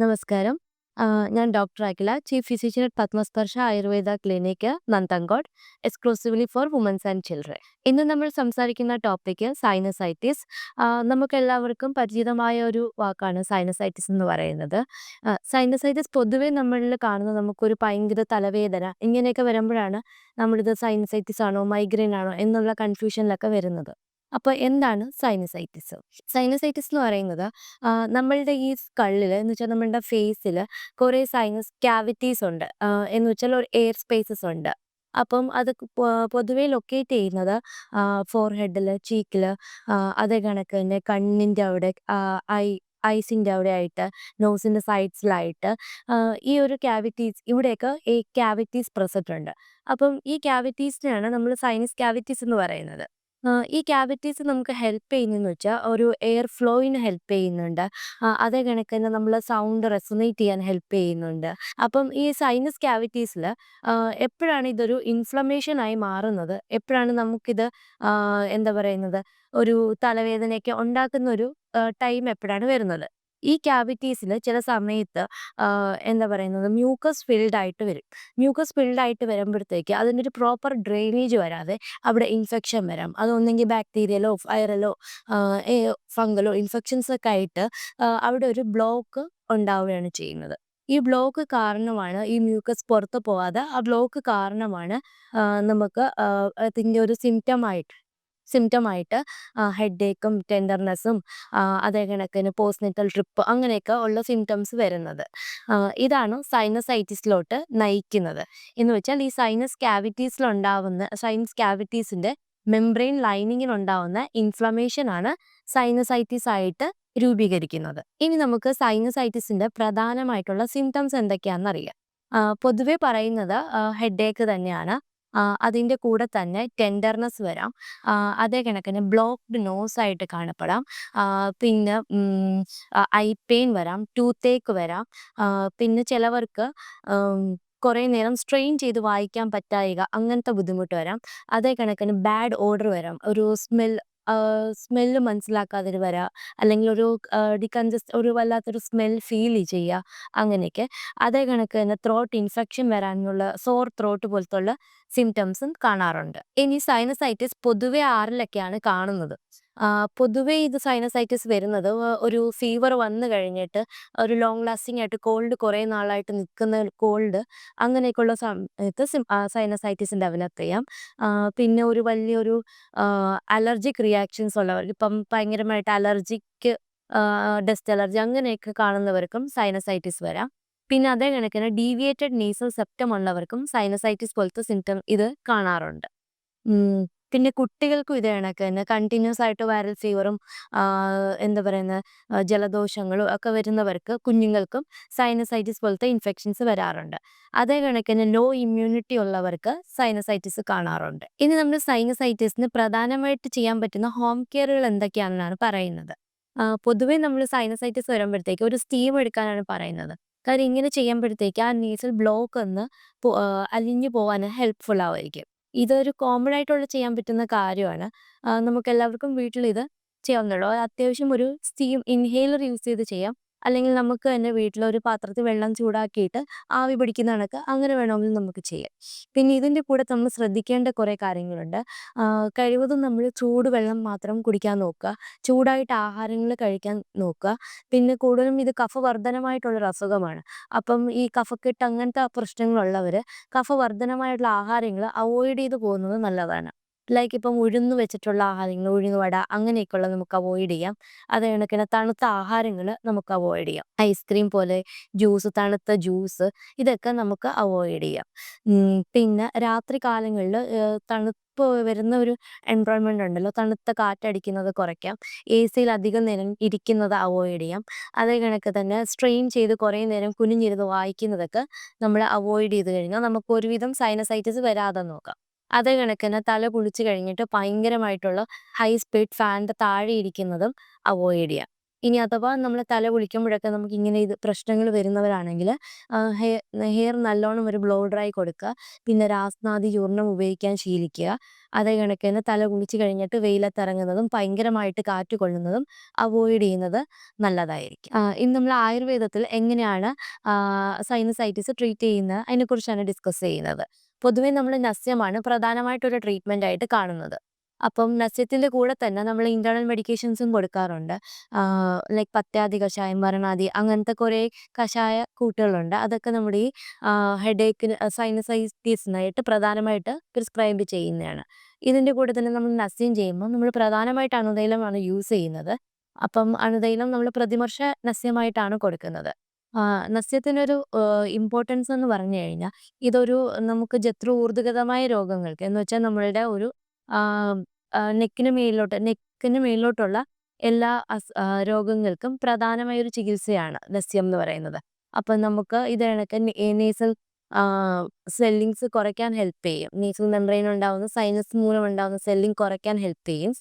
നമസ്കാരം. ഞാൻ doctor Akhila, chief physician at Padmasparsha Ayurveda clinic, Nanthancode, exclusively for womens and children. ഇന്ന് നമ്മൾ സംസാരിക്കുന്ന ടോപ്പിക് സൈനസൈറ്റിസ്. നമുക്ക് എല്ലാവർക്കും പരിചിതമായ ഒരു വാക്കാണ് സൈനസൈറ്റിസ് എന്ന് പറയുന്നത്. സൈനസൈറ്റിസ് പൊതുവെ നമ്മളിൽ കാണുന്ന നമുക്കൊരു ഭയങ്കര തലവേദന ഇങ്ങനെയൊക്കെ വരുമ്പോഴാണ് നമ്മളിത് സൈനസൈറ്റിസ് ആണോ മൈഗ്രെയിൻ ആണോ എന്നുള്ള കൺഫ്യൂഷനിലൊക്കെ വരുന്നത്. അപ്പോൾ എന്താണ് സൈനസൈറ്റിസ്? സൈനസൈറ്റിസ് എന്ന് പറയുന്നത് നമ്മളുടെ ഈ കള്ളിൽ എന്ന് വെച്ചാൽ നമ്മളുടെ ഫേസിൽ കുറേ സൈനസ് ക്യാവിറ്റീസ് ഉണ്ട്. എന്ന് വെച്ചാൽ ഒരു എയർ സ്പേസസ് ഉണ്ട്. അപ്പം അത് പൊതുവേ ലൊക്കേറ്റ് ചെയ്യുന്നത് ഫോർഹെഡിൽ, ചീക്കിൽ അതേ കണക്ക് തന്നെ കണ്ണിന്റെ അവിടെ ഐ ഐസിന്റെ അവിടെ ആയിട്ട് നോസിന്റെ സൈഡ്സിലായിട്ട് ഈ ഒരു ക്യാവിറ്റീസ് ഇവിടെയൊക്കെ ഈ ക്യാവിറ്റീസ് പ്രസന്റ് ഉണ്ട്. അപ്പം ഈ ക്യാവിറ്റീസിനെയാണ് നമ്മൾ സൈനസ് ക്യാവിറ്റീസ് എന്ന് പറയുന്നത്. ഈ ക്യാവിറ്റീസ് നമുക്ക് ഹെൽപ്പ് ചെയ്യുന്നതെന്ന് വെച്ചാൽ ഒരു എയർ ഫ്ലോയിന് ഹെൽപ്പ് ചെയ്യുന്നുണ്ട്. അതേ കണക്ക് തന്നെ നമ്മൾ സൗണ്ട് റെസൊനേറ്റ് ചെയ്യാൻ ഹെൽപ്പ് ചെയ്യുന്നുണ്ട്. അപ്പം ഈ സൈനസ് ക്യാവിറ്റീസിൽ ആഹ് എപ്പോഴാണ് ഇതൊരു ഇൻഫ്ലമേഷൻ ആയി മാറുന്നത്, എപ്പോഴാണ് നമുക്കിത് എന്താ പറയുന്നത് ഒരു തലവേദനയൊക്കെ ഉണ്ടാക്കുന്ന ഒരു ടൈം എപ്പോഴാണ് വരുന്നത്. ഈ ക്യാവിറ്റീസിൽ ചില സമയത്ത് എന്താ പറയുന്നത് മ്യൂക്കസ് ഫിൽഡ് ആയിട്ട് വരും. മ്യൂക്കസ് ഫിൽഡ് ആയിട്ട് വരുമ്പോഴത്തേക്ക് അതിന്റെ ഒരു പ്രോപ്പർ ഡ്രെയിനേജ് വരാതെ അവിടെ ഇൻഫെക്ഷൻ വരാം. അതൊന്നെങ്കിൽ ബാക്ടീരിയലോ വൈറലോ ഫംഗലോ ഇൻഫെക്ഷൻസ് ഒക്കെ ആയിട്ട് അവിടെ ഒരു ബ്ലോക്ക് ഉണ്ടാവുകയാണ് ചെയ്യുന്നത്. ഈ ബ്ലോക്ക് കാരണമാണ് ഈ മ്യൂക്കസ് പുറത്ത് പോവാതെ ആ ബ്ലോക്ക് കാരണമാണ് നമുക്ക് അതിന്റെ ഒരു സിംപ്റ്റം ആയിട്ട് ആഹ് ഹെഡേക്കും ടെൻഡർനെസ്സും അതേ കണക്കിന് പോസ്റ്റ്നെറ്റൽ ട്രിപ്പ് അങ്ങനെയൊക്കെ ഉള്ള സിംറ്റംസ് വരുന്നത്. ഇതാണ് സൈനസൈറ്റിസിലോട്ട് നയിക്കുന്നത്. എന്ന് വെച്ചാൽ ഈ സൈനസ് ക്യാവിറ്റീസിലുണ്ടാവുന്ന സൈനസ് ക്യാവിറ്റീസിന്റെ മെംബ്രെയിൻ ലൈനിങ്ങിൽ ഉണ്ടാവുന്ന ഇൻഫ്ലമേഷൻ ആണ് സൈനസൈറ്റിസ് ആയിട്ട് രൂപീകരിക്കുന്നത്. ഇനി നമുക്ക് സൈനസൈറ്റിസിന്റെ പ്രധാനമായിട്ടുള്ള സിംറ്റംസ് എന്തൊക്കെയാണെന്ന് അറിയാം. പൊതുവെ പറയുന്നത് ഹെഡേക്ക് തന്നെയാണ്. അതിന്റെ കൂടെ തന്നെ ടെൻഡർനെസ് വരാം. അതേ കണക്കിന് ബ്ലോക്ക്ഡ് നോസ് ആയിട്ട് കാണപ്പെടാം. പിന്നെ ഐ പെയിൻ വരാം, ടൂത്ത് ഏക്ക് വരാം. പിന്നെ ചിലവർക്ക് കുറേ നേരം സ്ട്രെയിൻ ചെയ്ത് വായിക്കാൻ പറ്റായിക അങ്ങനത്തെ ബുദ്ധിമുട്ട് വരാം. അതേ കണക്കിന് ബാഡ് ഓർഡർ വരാം. ഒരു സ്മെൽ സ്മെല്ല് മനസ്സിലാക്കാതെ വരാ. അല്ലെങ്കിൽ ഒരു ഡികൺജസ്റ്റ് ഒരു വല്ലാത്തൊരു സ്മെൽ ഫീൽ ചെയ്യുക അങ്ങനെയൊക്കെ. അതേ കണക്ക് തന്നെ ത്രോട്ട് ഇൻഫെക്ഷൻ വരാനുള്ള സോർ ത്രോട്ട് പോലത്തുള്ള സിംപ്റ്റംസും കാണാറുണ്ട്. ഇനി സൈനസൈറ്റിസ് പൊതുവെ ആരിലൊക്കെയാണ് കാണുന്നത്? പൊതുവെ ഇത് സൈനസൈറ്റിസ് വരുന്നത് ഒരു ഫീവർ വന്നു കഴിഞ്ഞിട്ട് ഒരു ലോങ് ലാസ്റ്റിംഗ് ആയിട്ട് കോൾഡ് കുറേ നാളായിട്ട് നിൽക്കുന്ന കോൾഡ് അങ്ങനെയൊക്കെയുള്ള സമയത്ത് സൈനസൈറ്റിസ് ഡെവലപ്പ് ചെയ്യാം. പിന്നെ ഒരു വലിയൊരു അലർജിക് റിയാക്ഷൻസ് ഉള്ളവർ ഇപ്പം ഭയങ്കരമായിട്ട് അലർജിക്ക് ഡസ്റ്റ് അലർജി അങ്ങനെയൊക്കെ കാണുന്നവർക്കും സൈനസൈറ്റിസ് വരാം. പിന്നെ അതേ കണക്കിന് ഡീവിയേറ്റഡ് നീസൽ സെപ്റ്റം ഉള്ളവർക്കും സൈനസൈറ്റിസ് പോലത്തെ സിംറ്റം ഇത് കാണാറുണ്ട്. പിന്നെ കുട്ടികൾക്കും ഇതേ കണക്ക് തന്നെ കണ്ടിന്യൂസ് ആയിട്ട് വൈറൽ ഫീവറും എന്താ പറയുന്ന ജലദോഷങ്ങളും ഒക്കെ വരുന്നവർക്ക് കുഞ്ഞുങ്ങൾക്കും സൈനസൈറ്റിസ് പോലത്തെ ഇൻഫെക്ഷൻസ് വരാറുണ്ട്. അതേ കണക്ക് തന്നെ ലോ ഇമ്മ്യൂണിറ്റി ഉള്ളവർക്ക് സൈനസൈറ്റിസ് കാണാറുണ്ട്. ഇനി നമ്മൾ സൈനസൈറ്റിസിന് പ്രധാനമായിട്ട് ചെയ്യാൻ പറ്റുന്ന ഹോം കെയറുകൾ എന്തൊക്കെയാണെന്നാണ് പറയുന്നത്. പൊതുവേ നമ്മൾ സൈനസൈറ്റിസ് വരുമ്പോഴത്തേക്ക് ഒരു സ്റ്റീം എടുക്കാനാണ് പറയുന്നത്. കാര്യം ഇങ്ങനെ ചെയ്യുമ്പോഴത്തേക്ക് ആ നീസിൽ ബ്ലോക്ക് ഒന്ന് അലിഞ്ഞു പോകാൻ ഹെൽപ്ഫുൾ ആവുമായിരിക്കും. ഇതൊരു കോമൺ ആയിട്ടുള്ള ചെയ്യാൻ പറ്റുന്ന കാര്യമാണ്. ആഹ് നമുക്കെല്ലാവർക്കും വീട്ടിൽ ഇത് ചെയ്യാവുന്നതേ ഉള്ളൂ. അത്യാവശ്യം ഒരു സ്റ്റീം ഇൻഹേലർ യൂസ് ചെയ്ത് ചെയ്യാം. അല്ലെങ്കിൽ നമുക്ക് തന്നെ വീട്ടിൽ ഒരു പാത്രത്തിൽ വെള്ളം ചൂടാക്കിയിട്ട് ആവി പിടിക്കുന്ന കണക്ക് അങ്ങനെ വേണമെങ്കിൽ നമുക്ക് ചെയ്യാം. പിന്നെ ഇതിന്റെ കൂടെ നമ്മൾ ശ്രദ്ധിക്കേണ്ട കുറേ കാര്യങ്ങളുണ്ട്. കഴിവതും നമ്മൾ ചൂടുവെള്ളം മാത്രം കുടിക്കാൻ നോക്കുക. ചൂടായിട്ട് ആഹാരങ്ങൾ കഴിക്കാൻ നോക്കുക. പിന്നെ കൂടുതലും ഇത് കഫവർദ്ധനമായിട്ടുള്ളൊരു അസുഖമാണ്. അപ്പം ഈ കഫക്കെട്ട് അങ്ങനത്തെ പ്രശ്നങ്ങളുള്ളവർ കഫവർദ്ധനമായിട്ടുള്ള ആഹാരങ്ങൾ അവോയ്ഡ് ചെയ്ത് പോകുന്നത് നല്ലതാണ്. ലൈക്ക് ഇപ്പം ഉഴുന്ന് വെച്ചിട്ടുള്ള ആഹാരങ്ങൾ ഉഴുന്നുവട അങ്ങനെയൊക്കെയുള്ള നമുക്ക് അവോയ്ഡ് ചെയ്യാം. അത് കണക്കിന് തണുത്ത ആഹാരങ്ങൾ നമുക്ക് അവോയ്ഡ് ചെയ്യാം. ഐസ്ക്രീം പോലെ ജ്യൂസ് തണുത്ത ജ്യൂസ് ഇതൊക്കെ നമുക്ക് അവോയ്ഡ് ചെയ്യാം. പിന്നെ രാത്രി കാലങ്ങളിൽ തണുപ്പ് വരുന്ന ഒരു എൻവയോൺമെന്റ് ഉണ്ടല്ലോ തണുത്ത കാറ്റടിക്കുന്നത് കുറയ്ക്കാം. എ സിയിൽ അധികം നേരം ഇരിക്കുന്നത് അവോയ്ഡ് ചെയ്യാം. അതേ കണക്ക് തന്നെ സ്ട്രെയിൻ ചെയ്ത് കുറേ നേരം കുനിഞ്ഞിരുന്ന് വായിക്കുന്നതൊക്കെ നമ്മൾ അവോയ്ഡ് ചെയ്ത് കഴിഞ്ഞാൽ നമുക്ക് ഒരുവിധം സൈനസൈറ്റിസ് വരാതെ നോക്കാം. അതേ കണക്കിന് തല കുളിച്ച് കഴിഞ്ഞിട്ട് ഭയങ്കരമായിട്ടുള്ള ഹൈ സ്പീഡ് ഫാനിന്റെ താഴെ ഇരിക്കുന്നതും അവോയ്ഡ് ചെയ്യാം. ഇനി അഥവാ നമ്മൾ തല കുളിക്കുമ്പോഴൊക്കെ നമുക്ക് ഇങ്ങനെ ഇത് പ്രശ്നങ്ങൾ വരുന്നവരാണെങ്കിൽ ഹെയർ ഹെയർ നല്ലോണം ഒരു ബ്ലോ ഡ്രൈ കൊടുക്കുക. പിന്നെ രാസ്നാദി ചൂർണം ഉപയോഗിക്കാൻ ശീലിക്കുക. അതേ കണക്കിന് തല കുളിച്ച് കഴിഞ്ഞിട്ട് വെയിലത്തിറങ്ങുന്നതും ഭയങ്കരമായിട്ട് കാറ്റ് കൊള്ളുന്നതും അവോയ്ഡ് ചെയ്യുന്നത് നല്ലതായിരിക്കും. ഇന്ന് നമ്മൾ ആയുർവേദത്തിൽ എങ്ങനെയാണ് സൈനസൈറ്റിസ് ട്രീറ്റ് ചെയ്യുന്നത്? അതിനെക്കുറിച്ചാണ് ഡിസ്കസ് ചെയ്യുന്നത്. പൊതുവെ നമ്മൾ നസ്യമാണ് പ്രധാനമായിട്ടൊരു ട്രീറ്റ്മെന്റ് ആയിട്ട് കാണുന്നത്. അപ്പം നസ്യത്തിന്റെ കൂടെ തന്നെ നമ്മൾ ഇന്റേണൽ മെഡിക്കേഷൻസും കൊടുക്കാറുണ്ട്. ലൈക്ക് പത്യാദി കഷായം വരണാദി അങ്ങനത്തെ കുറേ കഷായ കൂട്ടുകളുണ്ട്. അതൊക്കെ നമ്മുടെ ഈ ഹെഡേക്കിന് സൈനസൈറ്റീസിനായിട്ട് പ്രധാനമായിട്ട് പ്രിസ്ക്രൈബ് ചെയ്യുന്നതാണ്. ഇതിന്റെ കൂടെ തന്നെ നമ്മൾ നസ്യം ചെയ്യുമ്പോൾ നമ്മൾ പ്രധാനമായിട്ട് അണുതൈലമാണ് യൂസ് ചെയ്യുന്നത്. അപ്പം അണുതൈലം നമ്മൾ പ്രതിമർശ നസ്യമായിട്ടാണ് കൊടുക്കുന്നത്. നസ്യത്തിനൊരു ഇമ്പോർട്ടൻസ് എന്ന് പറഞ്ഞു കഴിഞ്ഞാൽ ഇതൊരു നമുക്ക് ജത്ര ഊർജകതമായ രോഗങ്ങൾക്ക് എന്ന് വെച്ചാൽ നമ്മളുടെ ഒരു നെക്കിന് മേലിലോട്ട് നെക്കിന് മേലിലോട്ടുള്ള എല്ലാ അസ് രോഗങ്ങൾക്കും പ്രധാനമായ ഒരു ചികിത്സയാണ് നസ്യം എന്ന് പറയുന്നത്. അപ്പം നമുക്ക് ഇത് കണക്ക് നേസൽ സ്വെല്ലിങ്സ് കുറയ്ക്കാൻ ഹെൽപ്പ് ചെയ്യും. നീസൽ മെംബ്രെയിൻ ഉണ്ടാവുന്ന സൈനസ് മൂലം ഉണ്ടാവുന്ന സ്വെല്ലിങ് കുറയ്ക്കാൻ ഹെൽപ്പ് ചെയ്യും.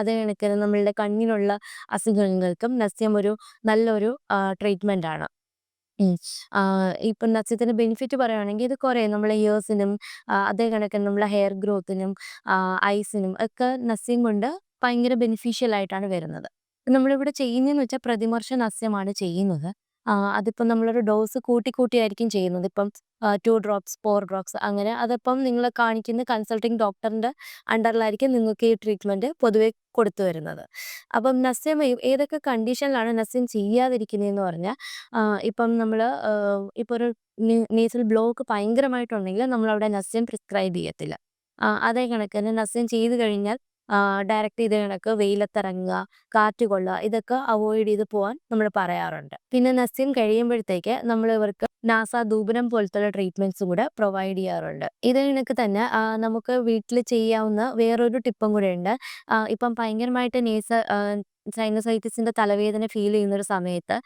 അതേ കണക്കിന് നമ്മളുടെ കണ്ണിനുള്ള അസുഖങ്ങൾക്കും നസ്യം ഒരു നല്ലൊരു ട്രീറ്റ്മെന്റ് ആണ്. ഇപ്പം നസ്യത്തിന്റെ ബെനിഫിറ്റ് പറയുകയാണെങ്കിൽ ഇത് കുറേ നമ്മളെ ഇയേഴ്സിനും അതേ കണക്കിന് നമ്മളെ ഹെയർ ഗ്രോത്തിനും ഐസിനും ഒക്കെ നസ്യം കൊണ്ട് ഭയങ്കര ബെനിഫിഷ്യൽ ആയിട്ടാണ് വരുന്നത്. നമ്മളിവിടെ ചെയ്യുന്നതെന്ന് വെച്ചാൽ പ്രതിമർശ നസ്യമാണ് ചെയ്യുന്നത്. അതിപ്പം നമ്മളൊരു ഡോസ് കൂട്ടി കൂട്ടിയായിരിക്കും ചെയ്യുന്നത്. ഇപ്പം ടു ഡ്രോപ്സ്, ഫോർ ഡ്രോപ്സ് അങ്ങനെ അതിപ്പം നിങ്ങൾ കാണിക്കുന്ന കൺസൾട്ടിങ് ഡോക്ടറിന്റെ അണ്ടറിലായിരിക്കും നിങ്ങൾക്ക് ഈ ട്രീറ്റ്മെന്റ് പൊതുവെ കൊടുത്തു വരുന്നത്. അപ്പം നസ്യം ഏതൊക്കെ കണ്ടീഷനിലാണ് നസ്യം ചെയ്യാതിരിക്കുന്നതെന്ന് പറഞ്ഞാൽ ഇപ്പം നമ്മൾ ഇപ്പോൾ ഒരു നേസൽ ബ്ലോക്ക് ഭയങ്കരമായിട്ടുണ്ടെങ്കിൽ നമ്മളവിടെ നസ്യം പ്രിസ്ക്രൈബ് ചെയ്യത്തില്ല. അതേ കണക്കന്നെ നസ്യം ചെയ്ത് കഴിഞ്ഞാൽ ഡയറക്റ്റ് ചെയ്ത് കണക്ക് വെയിലത്തിറങ്ങുക കാറ്റ് കൊള്ളുക ഇതൊക്കെ അവോയ്ഡ് ചെയ്ത് പോകാൻ നമ്മൾ പറയാറുണ്ട്. പിന്നെ നസ്യം കഴിയുമ്പോഴത്തേക്ക് നമ്മൾ ഇവർക്ക് നാസ ദൂപനം പോലത്തുള്ള ട്രീറ്റ്മെന്റ്സ് കൂടെ പ്രൊവൈഡ് ചെയ്യാറുണ്ട്. ഇത് കണക്ക് തന്നെ നമുക്ക് വീട്ടിൽ ചെയ്യാവുന്ന വേറൊരു ടിപ്പും കൂടെ ഉണ്ട്. ഇപ്പം ഭയങ്കരമായിട്ട് നേസ സൈനസൈറ്റിസിന്റെ തലവേദന ഫീൽ ചെയ്യുന്ന ഒരു സമയത്ത്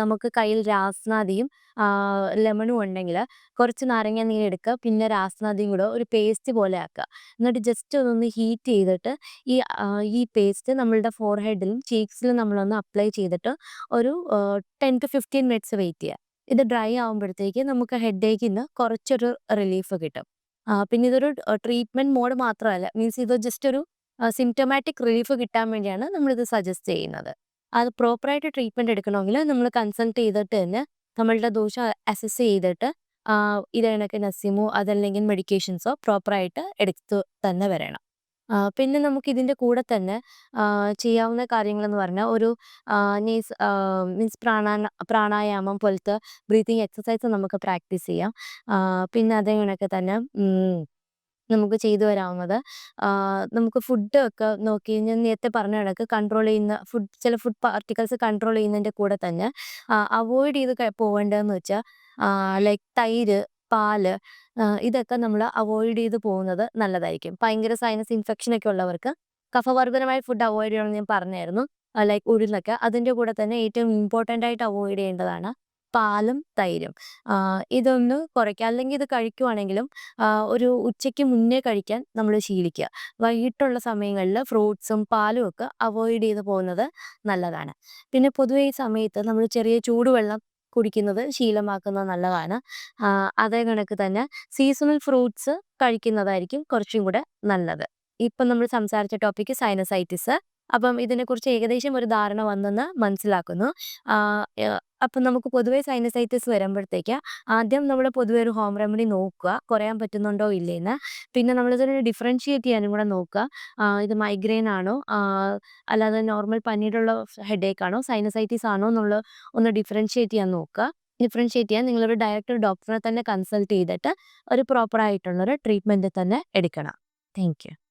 നമുക്ക് കയ്യിൽ രാസ്നാദിയും ലെമണും ഉണ്ടെങ്കിൽ കുറച്ച് നാരങ്ങ നീര് എടുക്കുക. പിന്നെ രാസ്നാദിയും കൂടെ ഒരു പേസ്റ്റ് പോലെ ആക്കുക. എന്നിട്ട് ജസ്റ്റ് ഒന്ന് ഹീറ്റ് ചെയ്തിട്ട് ഈ ഈ പേസ്റ്റ് നമ്മളുടെ ഫോർഹെഡിലും ചീക്സിലും നമ്മളൊന്ന് അപ്ലൈ ചെയ്തിട്ട് ഒരു ten to fifteen minutes wait ചെയ്യുക. ഇത് ഡ്രൈ ആകുമ്പോഴത്തേക്ക് നമുക്ക് ഹെഡ് നിന്ന് കുറച്ചൊരു റിലീഫ് കിട്ടും. പിന്നെ ഇതൊരു ട്രീറ്റ്മെന്റ് മോഡ് മാത്രമല്ല. മീൻസ് ഇത് ജസ്റ്റ് ഒരു സിംറ്റമാറ്റിക് റിലീഫ് കിട്ടാൻ വേണ്ടിയാണ് നമ്മളിത് സജസ്റ്റ് ചെയ്യുന്നത്. അത് പ്രോപ്പറായിട്ട് ട്രീറ്റ്മെന്റ് എടുക്കണമെങ്കിൽ നമ്മൾ കൺസൾട്ട് ചെയ്തിട്ട് തന്നെ നമ്മളുടെ ദോഷം അസസ് ചെയ്തിട്ട് ഇത് കണക്ക് നസ്യമോ അതല്ലെങ്കിൽ മെഡിക്കേഷൻസോ പ്രോപ്പറായിട്ട് എടുത്ത് തന്നെ വരണം. പിന്നെ നമുക്ക് ഇതിന്റെ കൂടെ തന്നെ ചെയ്യാവുന്ന കാര്യങ്ങളെന്ന് പറഞ്ഞാൽ ഒരു നീസ് മീൻസ് പ്രാണാ പ്രാണായാമം പോലത്തെ ബ്രീത്തിങ് എക്സസൈസ് നമുക്ക് പ്രാക്ടീസ് ചെയ്യാം. പിന്നെ അതേ കണക്ക് തന്നെ നമുക്ക് ചെയ്തു വരാവുന്നത്. നമുക്ക് ഫുഡ് ഒക്കെ നോക്കി ഞാൻ നേരത്തെ പറഞ്ഞ കണക്ക് കൺട്രോൾ ചെയ്യുന്ന ഫുഡ് ചില ഫുഡ് പാർട്ടിക്കൽസ് കൺട്രോൾ ചെയ്യുന്നതിന്റെ കൂടെ തന്നെ അവോയ്ഡ് ചെയ്ത് പോകേണ്ടതെന്ന് വെച്ചാൽ ലൈക്ക് തൈര് പാൽ ഇതൊക്കെ നമ്മൾ അവോയ്ഡ് ചെയ്ത് പോകുന്നത് നല്ലതായിരിക്കും. ഭയങ്കര സൈനസ് ഇൻഫെക്ഷൻ ഒക്കെ ഉള്ളവർക്ക് കഫവർദ്ധനമായ ഫുഡ് അവോയ്ഡ് ചെയ്യണമെന്ന് ഞാൻ പറഞ്ഞായിരുന്നു. ലൈക്ക് ഉഴുന്നൊക്കെ അതിന്റെ കൂടെ തന്നെ ഏറ്റവും ഇമ്പോർട്ടന്റ് ആയിട്ട് അവോയ്ഡ് ചെയ്യേണ്ടതാണ്. പാലും തൈരും. ഇതൊന്ന് കുറയ്ക്കുക. അല്ലെങ്കിൽ ഇത് കഴിക്കുവാണെങ്കിലും ഒരു ഉച്ചയ്ക്ക് മുന്നേ കഴിക്കാൻ നമ്മൾ ശീലിക്കുക. വൈകിട്ടുള്ള സമയങ്ങളിൽ ഫ്രൂട്ട്സും പാലും ഒക്കെ അവോയ്ഡ് ചെയ്ത് പോകുന്നത് നല്ലതാണ്. പിന്നെ പൊതുവെ ഈ സമയത്ത് നമ്മൾ ചെറിയ ചൂടുവെള്ളം കുടിക്കുന്നത് ശീലമാക്കുന്നത് നല്ലതാണ്. അതേ കണക്ക് തന്നെ സീസണൽ ഫ്രൂട്ട്സ് കഴിക്കുന്നതായിരിക്കും കുറച്ചും കൂടെ നല്ലത്. ഇപ്പം നമ്മൾ സംസാരിച്ച ടോപ്പിക്ക് സൈനസൈറ്റിസ്. അപ്പം ഇതിനെക്കുറിച്ച് ഏകദേശം ഒരു ധാരണ വന്നെന്ന് മനസ്സിലാക്കുന്നു. അപ്പം നമുക്ക് പൊതുവേ സൈനസൈറ്റിസ് വരുമ്പോഴത്തേക്ക് ആദ്യം നമ്മൾ പൊതുവെ ഒരു ഹോം റെമഡി നോക്കുക. കുറയാൻ പറ്റുന്നുണ്ടോ ഇല്ലേന്ന്. പിന്നെ നമ്മളിതൊരു ഡിഫറൻഷിയേറ്റ് ചെയ്യാനും കൂടെ നോക്കുക. ഇത് മൈഗ്രെയിൻ ആണോ? അല്ലാതെ നോർമൽ പനിയുടെ ഹെഡേക്ക് ആണോ? സൈനസൈറ്റിസ് ആണോ എന്നുള്ള ഒന്ന് ഡിഫറൻഷിയേറ്റ് ചെയ്യാൻ നോക്കുക. ഡിഫറൻഷിയേറ്റ് ചെയ്യാൻ നിങ്ങളൊരു ഡയറക്റ്റ് ഡോക്ടറെ തന്നെ കൺസൾട്ട് ചെയ്തിട്ട് ഒരു പ്രോപ്പറായിട്ടുള്ളൊരു ട്രീറ്റ്മെന്റ് തന്നെ എടുക്കണം. Thank you